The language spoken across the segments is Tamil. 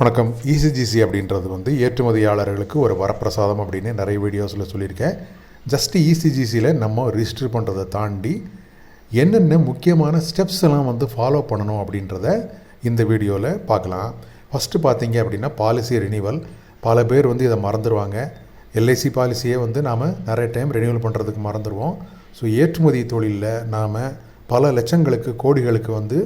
வணக்கம். இசிஜிசி அப்படின்றது வந்து ஏற்றுமதியாளர்களுக்கு ஒரு வரப்பிரசாதம் அப்படின்னு நிறைய வீடியோஸில் சொல்லியிருக்கேன். ஜஸ்ட் இசிஜிசியில் நம்ம ரிஜிஸ்டர் பண்ணுறதை தாண்டி என்னென்ன முக்கியமான ஸ்டெப்ஸ் எல்லாம் வந்து ஃபாலோ பண்ணணும் அப்படின்றத இந்த வீடியோவில் பார்க்கலாம். ஃபஸ்ட்டு பார்த்தீங்க அப்படின்னா பாலிசி ரினிவல் பல பேர் வந்து இதை மறந்துடுவாங்க எல்ஐசி பாலிசியே வந்து நாம் நிறைய டைம் ரினியூவல் பண்ணுறதுக்கு மறந்துடுவோம் ஸோ ஏற்றுமதி தொழிலில் நாம் பல லட்சங்களுக்கு கோடிகளுக்கு வந்து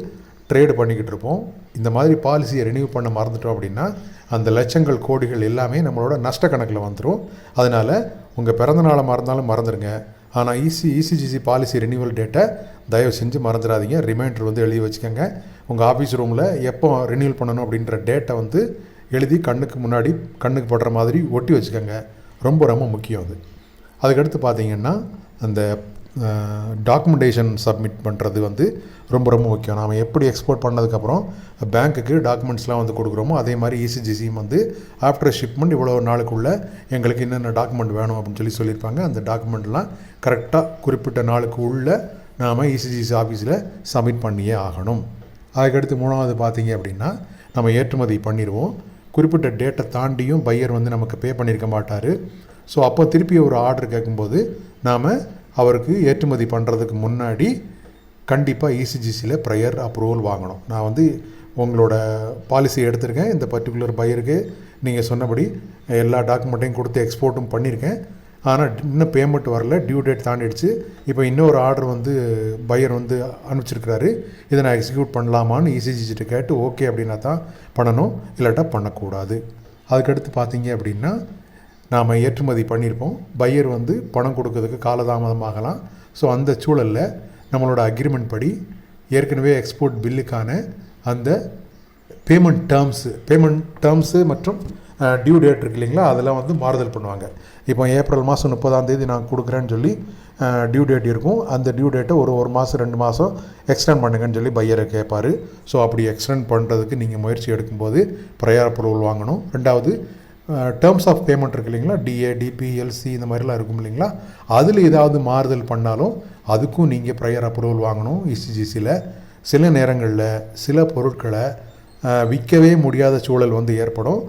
ட்ரேடு பண்ணிக்கிட்டு இருப்போம். இந்த மாதிரி பாலிசியை ரினியூ பண்ண மறந்துட்டோம் அப்படின்னா அந்த லட்சங்கள் கோடிகள் எல்லாமே நம்மளோட நஷ்ட கணக்கில் வந்துடும் அதனால் உங்கள் பிறந்த நாளை மறந்தாலும் மறந்துடுங்க ஆனால் இசி இசிஜிசி பாலிசி ரினியூவல் டேட்டை தயவு செஞ்சு மறந்துடாதீங்க. ரிமைண்டர் வந்து எழுதி வச்சுக்கோங்க. உங்கள் ஆஃபீஸ் ரூமில் எப்போ ரினியூவல் பண்ணணும் அப்படின்ற டேட்டை வந்து எழுதி கண்ணுக்கு முன்னாடி கண்ணுக்கு படுற மாதிரி ஒட்டி வச்சுக்கோங்க. ரொம்ப ரொம்ப முக்கியம் அது. அதுக்கடுத்து பார்த்தீங்கன்னா அந்த டாக்குமெண்டேஷன் சப்மிட் பண்ணுறது வந்து ரொம்ப ரொம்ப முக்கியம். நாம் எப்படி எக்ஸ்போர்ட் பண்ணதுக்கப்புறம் பேங்க்குக்கு டாக்குமெண்ட்ஸ்லாம் வந்து கொடுக்குறோமோ அதே மாதிரி இசிஜிசியும் வந்து ஆஃப்டர் ஷிப்மெண்ட் இவ்வளோ நாளுக்குள்ளே எங்களுக்கு என்னென்ன டாக்குமெண்ட் வேணும் அப்படின்னு சொல்லி சொல்லியிருப்பாங்க. அந்த டாக்குமெண்ட்லாம் கரெக்டாக குறிப்பிட்ட நாளுக்கு உள்ளே நாம் இசிஜிசி ஆஃபீஸில் சப்மிட் பண்ணியே ஆகணும். அதுக்கடுத்து மூணாவது பார்த்தீங்க அப்படின்னா நம்ம ஏற்றுமதி பண்ணிடுவோம். குறிப்பிட்ட டேட்டை தாண்டியும் பையர் வந்து நமக்கு பே பண்ணியிருக்க மாட்டார். ஸோ அப்போ திருப்பி ஒரு ஆர்டர் கேட்கும்போது நாம் அவருக்கு ஏற்றுமதி பண்ணுறதுக்கு முன்னாடி கண்டிப்பாக இசிஜிசியில் ப்ரையர் அப்ரூவல் வாங்கணும். நான் வந்து உங்களோட பாலிசி எடுத்திருக்கேன். இந்த பர்டிகுலர் பையருக்கு நீங்கள் சொன்னபடி எல்லா டாக்குமெண்ட்டையும் கொடுத்து எக்ஸ்போர்ட்டும் பண்ணியிருக்கேன் ஆனால் இன்னும் பேமெண்ட் வரல. டியூ டேட் தாண்டிடுச்சு. இப்போ இன்னொரு ஆர்டர் வந்து பையர் வந்து அனுப்பிச்சிருக்கிறாரு. இதை நான் எக்ஸிக்யூட் பண்ணலாமான்னு இசிஜிட்ட கேட்டு ஓகே அப்படின்னா தான் பண்ணணும். இல்லாட்டா பண்ணக்கூடாது. அதுக்கடுத்து பார்த்தீங்க அப்படின்னா நாம் ஏற்றுமதி பண்ணியிருப்போம் பையர் வந்து பணம் கொடுக்கறதுக்கு காலதாமதமாகலாம். ஸோ அந்த சூழலில் நம்மளோட அக்ரிமெண்ட் படி ஏற்கனவே எக்ஸ்போர்ட் பில்லுக்கான அந்த பேமெண்ட் டேர்ம்ஸு பேமெண்ட் டேர்ம்ஸு மற்றும் டியூ டேட் இருக்கு இல்லைங்களா? அதெல்லாம் வந்து மாறுதல் பண்ணுவாங்க. இப்போ ஏப்ரல் மாதம் முப்பதாம் தேதி நான் கொடுக்குறேன்னு சொல்லி டியூ டேட் இருக்கும். அந்த டியூ டேட்டை ஒரு ஒரு மாதம் ரெண்டு மாதம் எக்ஸ்டெண்ட் பண்ணுங்கன்னு சொல்லி பையரை கேட்பார் ஸோ அப்படி எக்ஸ்டெண்ட் பண்ணுறதுக்கு நீங்கள் முயற்சி எடுக்கும்போது ப்ரையர் அப்ரூவல் வாங்கணும். ரெண்டாவது டேர்ம்ஸ் ஆஃப் பேமெண்ட் இருக்கு இல்லைங்களா? டிஏ டிபி எல்சி இந்த மாதிரிலாம் இருக்கும் இல்லைங்களா? அதில் ஏதாவது மாறுதல் பண்ணாலும் அதுக்கும் நீங்கள் ப்ரையர் அப்ரூவல் வாங்கணும் இசிஜிசியில் சில நேரங்களில் சில பொருட்களை விற்கவே முடியாத சூழல் வந்து ஏற்படும்.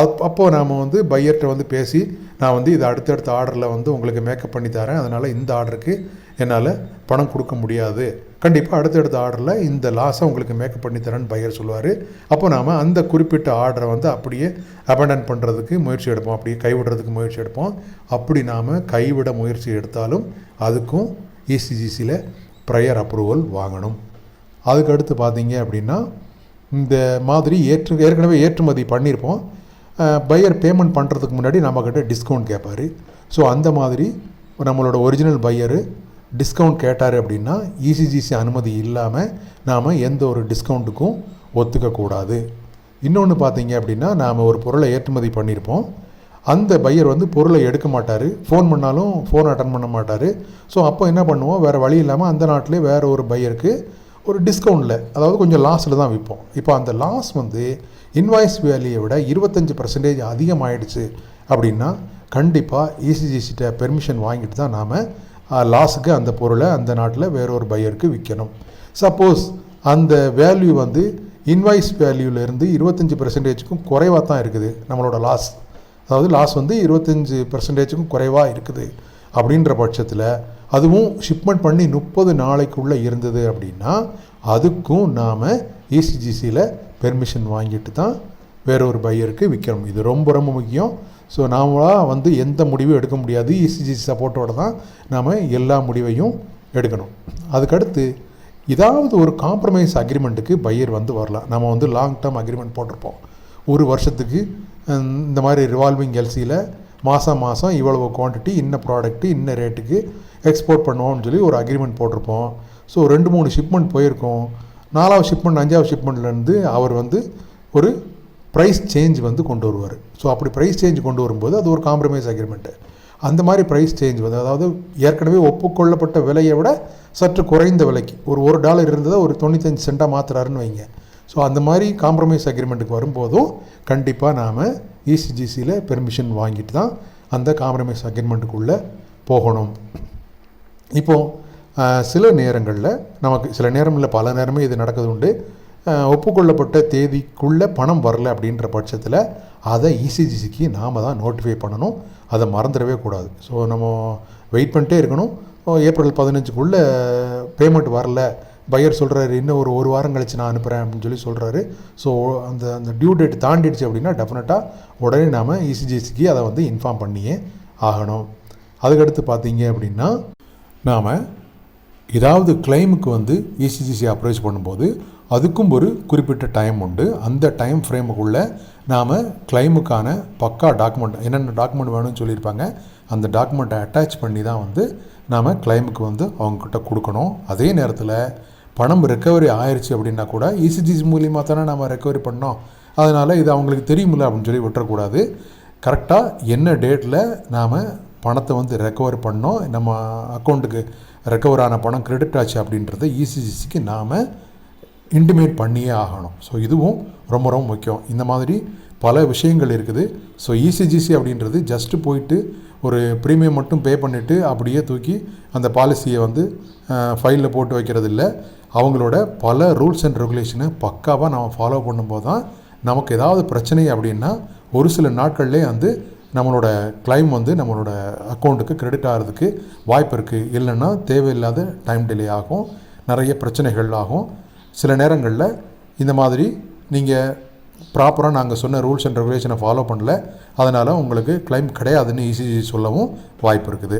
அப் அப்போது நாம் வந்து பையர்கிட்ட வந்து பேசி நான் வந்து இது அடுத்தடுத்த ஆர்டரில் வந்து உங்களுக்கு மேக்கப் பண்ணி தரேன். அதனால் இந்த ஆர்டருக்கு என்னால் பணம் கொடுக்க முடியாது. கண்டிப்பாக அடுத்தடுத்த ஆர்டரில் இந்த லாஸை உங்களுக்கு மேக்கப் பண்ணி தரேன்னு பையர் சொல்லுவார். அப்போ நாம் அந்த குறிப்பிட்ட ஆர்டரை வந்து அப்படியே அபண்டன் பண்ணுறதுக்கு முயற்சி எடுப்போம். அப்படியே கைவிடுறதுக்கு முயற்சி எடுப்போம். அப்படி நாம் கைவிட முயற்சி எடுத்தாலும் அதுக்கும் இசிஜிசியில் ப்ரையர் அப்ரூவல் வாங்கணும். அதுக்கடுத்து பார்த்தீங்க அப்படின்னா இந்த மாதிரி ஏற்று ஏற்கனவே ஏற்றுமதி பண்ணியிருப்போம். பையர் பேமெண்ட் பண்ணுறதுக்கு முன்னாடி நம்மக்கிட்ட டிஸ்கவுண்ட் கேட்பார். ஸோ அந்த மாதிரி நம்மளோட ஒரிஜினல் பையரு டிஸ்கவுண்ட் கேட்டார் அப்படின்னா இசிஜிசி அனுமதி இல்லாமல் நாம் எந்த ஒரு டிஸ்கவுண்ட்டுக்கும் ஒத்துக்கக்கூடாது இன்னொன்று பார்த்தீங்க அப்படின்னா நாம் ஒரு பொருளை ஏற்றுமதி பண்ணியிருப்போம் அந்த பையர் வந்து பொருளை எடுக்க மாட்டார். ஃபோன் பண்ணாலும் ஃபோன் அட்டன் பண்ண மாட்டார். ஸோ அப்போ என்ன பண்ணுவோம்? வேறு வழி இல்லாமல் அந்த நாட்டிலே வேறு ஒரு பையருக்கு ஒரு டிஸ்கவுண்ட்டில் அதாவது கொஞ்சம் லாஸில் தான் விற்போம் இப்போ அந்த லாஸ் வந்து இன்வாய்ஸ் வேலியை விட இருபத்தஞ்சி பர்சன்டேஜ் அதிகமாகிடுச்சு அப்படின்னா கண்டிப்பாக இசிஜிசிட்ட பெர்மிஷன் வாங்கிட்டு தான் நாம் லாஸுக்கு அந்த பொருளை அந்த நாட்டில் வேறொரு பையருக்கு விற்கணும். சப்போஸ் அந்த வேல்யூ வந்து இன்வாய்ஸ் வேல்யூலேருந்து இருபத்தஞ்சி பர்சன்டேஜுக்கும் குறைவாக தான் இருக்குது நம்மளோட லாஸ். அதாவது லாஸ் வந்து இருபத்தஞ்சி பர்சன்டேஜுக்கும் குறைவாக இருக்குது அப்படின்ற பட்சத்தில் அதுவும் ஷிப்மெண்ட் பண்ணி முப்பது நாளைக்குள்ளே இருந்தது அப்படின்னா அதுக்கும் நாம் இசிஜிசியில் பெர்மிஷன் வாங்கிட்டு தான் வேற ஒரு பையருக்கு விற்கணும். இது ரொம்ப ரொம்ப முக்கியம். ஸோ நாமளாக வந்து எந்த முடிவும் எடுக்க முடியாது. இசிஜி சப்போர்ட்டோட தான் நாம் எல்லா முடிவையும் எடுக்கணும். அதுக்கடுத்து ஏதாவது ஒரு காம்ப்ரமைஸ் அக்ரிமெண்ட்டுக்கு பையர் வந்து வரலாம். நம்ம வந்து லாங் டேர்ம் அக்ரிமெண்ட் போட்டிருப்போம். ஒரு வருஷத்துக்கு இந்த மாதிரி ரிவால்விங் எல்சியில் மாதம் மாதம் இவ்வளவு குவான்டிட்டி இன்ன ப்ராடக்ட்டு இன்ன ரேட்டுக்கு எக்ஸ்போர்ட் பண்ணுவோம்னு சொல்லி ஒரு அக்ரிமெண்ட் போட்டிருப்போம். ஸோ ரெண்டு மூணு ஷிப்மெண்ட் போயிருக்கோம். நாலாவது ஷிப்மெண்ட் அஞ்சாவது ஷிப்மெண்ட்லேருந்து அவர் வந்து ஒரு ப்ரைஸ் சேஞ்ச் வந்து கொண்டு வருவார். ஸோ அப்படி ப்ரைஸ் சேஞ்ச் கொண்டு வரும்போது அது ஒரு காம்ப்ரமைஸ் அக்ரிமெண்ட்டு அந்த மாதிரி ப்ரைஸ் சேஞ்ச் வந்து அதாவது ஏற்கனவே ஒப்புக்கொள்ளப்பட்ட விலையை விட சற்று குறைந்த விலைக்கு ஒரு ஒரு டாலர் இருந்ததை ஒரு தொண்ணூத்தஞ்சு சென்ட்டாக மாற்றுறாருன்னு வைங்க. ஸோ அந்த மாதிரி காம்ப்ரமைஸ் அக்ரிமெண்ட்டுக்கு வரும்போதும் கண்டிப்பாக நாம் இசிஜிசியில் பெர்மிஷன் வாங்கிட்டு தான் அந்த காம்ப்ரமைஸ் அக்ரிமெண்ட்டுக்குள்ளே போகணும். இப்போது சில நேரங்களில் நமக்கு சில நேரம் இல்லை பல நேரமே இது நடக்குது உண்டு. ஒப்புக்கொள்ளப்பட்ட தேதிக்குள்ளே பணம் வரல அப்படின்ற பட்சத்தில் அதை இசிஜிசிக்கு நாம் தான் நோட்டிஃபை பண்ணணும். அதை மறந்துடவே கூடாது. ஸோ நம்ம வெயிட் பண்ணிட்டே இருக்கணும். ஏப்ரல் பதினஞ்சுக்குள்ளே பேமெண்ட் வரல. பையர் சொல்கிறாரு இன்னும் ஒரு ஒரு வாரம் கழிச்சு நான் அனுப்புகிறேன் அப்படின்னு சொல்லி சொல்கிறாரு ஸோ அந்த அந்த டியூ டேட் தாண்டிடுச்சு அப்படின்னா டெஃபினட்டாக உடனே நாம் இசிஜிசிக்கு அதை வந்து இன்ஃபார்ம் பண்ணியே ஆகணும். அதுக்கடுத்து பார்த்தீங்க அப்படின்னா நாம் ஏதாவது கிளைமுக்கு வந்து இசிஜிசி அப்ரோச் பண்ணும்போது அதுக்கும் ஒரு குறிப்பிட்ட டைம் உண்டு. அந்த டைம் ஃப்ரேமுக்குள்ளே நாம் கிளைமுக்கான பக்கா டாக்குமெண்ட் என்னென்ன டாக்குமெண்ட் வேணும்னு சொல்லியிருப்பாங்க அந்த டாக்குமெண்ட்டை அட்டாச் பண்ணி தான் வந்து நாம் கிளைமுக்கு வந்து அவங்கக்கிட்ட கொடுக்கணும். அதே நேரத்தில் பணம் ரெக்கவரி ஆயிடுச்சு அப்படின்னா கூட இசிஜிசி மூலியமாக தானே நம்ம ரெக்கவரி பண்ணோம். அதனால் இது அவங்களுக்கு தெரியுமில்ல அப்படின்னு சொல்லி விட்டுறக்கூடாது. கரெக்டாக என்ன டேட்டில் நாம் பணத்தை வந்து ரெக்கவர் பண்ணோம். நம்ம அக்கௌண்ட்டுக்கு ரெக்கவர் ஆன பணம் கிரெடிட் ஆச்சு அப்படின்றத இசிசிசிக்கு இசிஜிசிக்கு நாம் இன்டிமேட் பண்ணியே ஆகணும். ஸோ இதுவும் ரொம்ப ரொம்ப முக்கியம். இந்த மாதிரி பல விஷயங்கள் இருக்குது. ஸோ இசிஜிசி அப்படின்றது ஜஸ்ட்டு போயிட்டு ஒரு ப்ரீமியம் மட்டும் பே பண்ணிவிட்டு அப்படியே தூக்கி அந்த பாலிசியை வந்து ஃபைலில் போட்டு வைக்கிறது இல்லை அவங்களோட பல ரூல்ஸ் அண்ட் ரெகுலேஷனை பக்காவாக நம்ம ஃபாலோ பண்ணும்போது தான் நமக்கு ஏதாவது பிரச்சனை அப்படின்னா ஒரு சில நாட்கள்லேயே வந்து நம்மளோட கிளைம் வந்து நம்மளோட அக்கௌண்ட்டுக்கு கிரெடிட் ஆகிறதுக்கு வாய்ப்பு இருக்குது இல்லைன்னா தேவையில்லாத டைம் டிலே ஆகும். நிறைய பிரச்சனைகள் ஆகும். சில நேரங்களில் இந்த மாதிரி நீங்கள் ப்ராப்பராக நாங்கள் சொன்ன ரூல்ஸ் அண்ட் ரெகுலேஷனை ஃபாலோ பண்ணல. அதனால் உங்களுக்கு கிளைம் கிடையாதுன்னு ஈஸி சொல்லவும் வாய்ப்பு இருக்குது.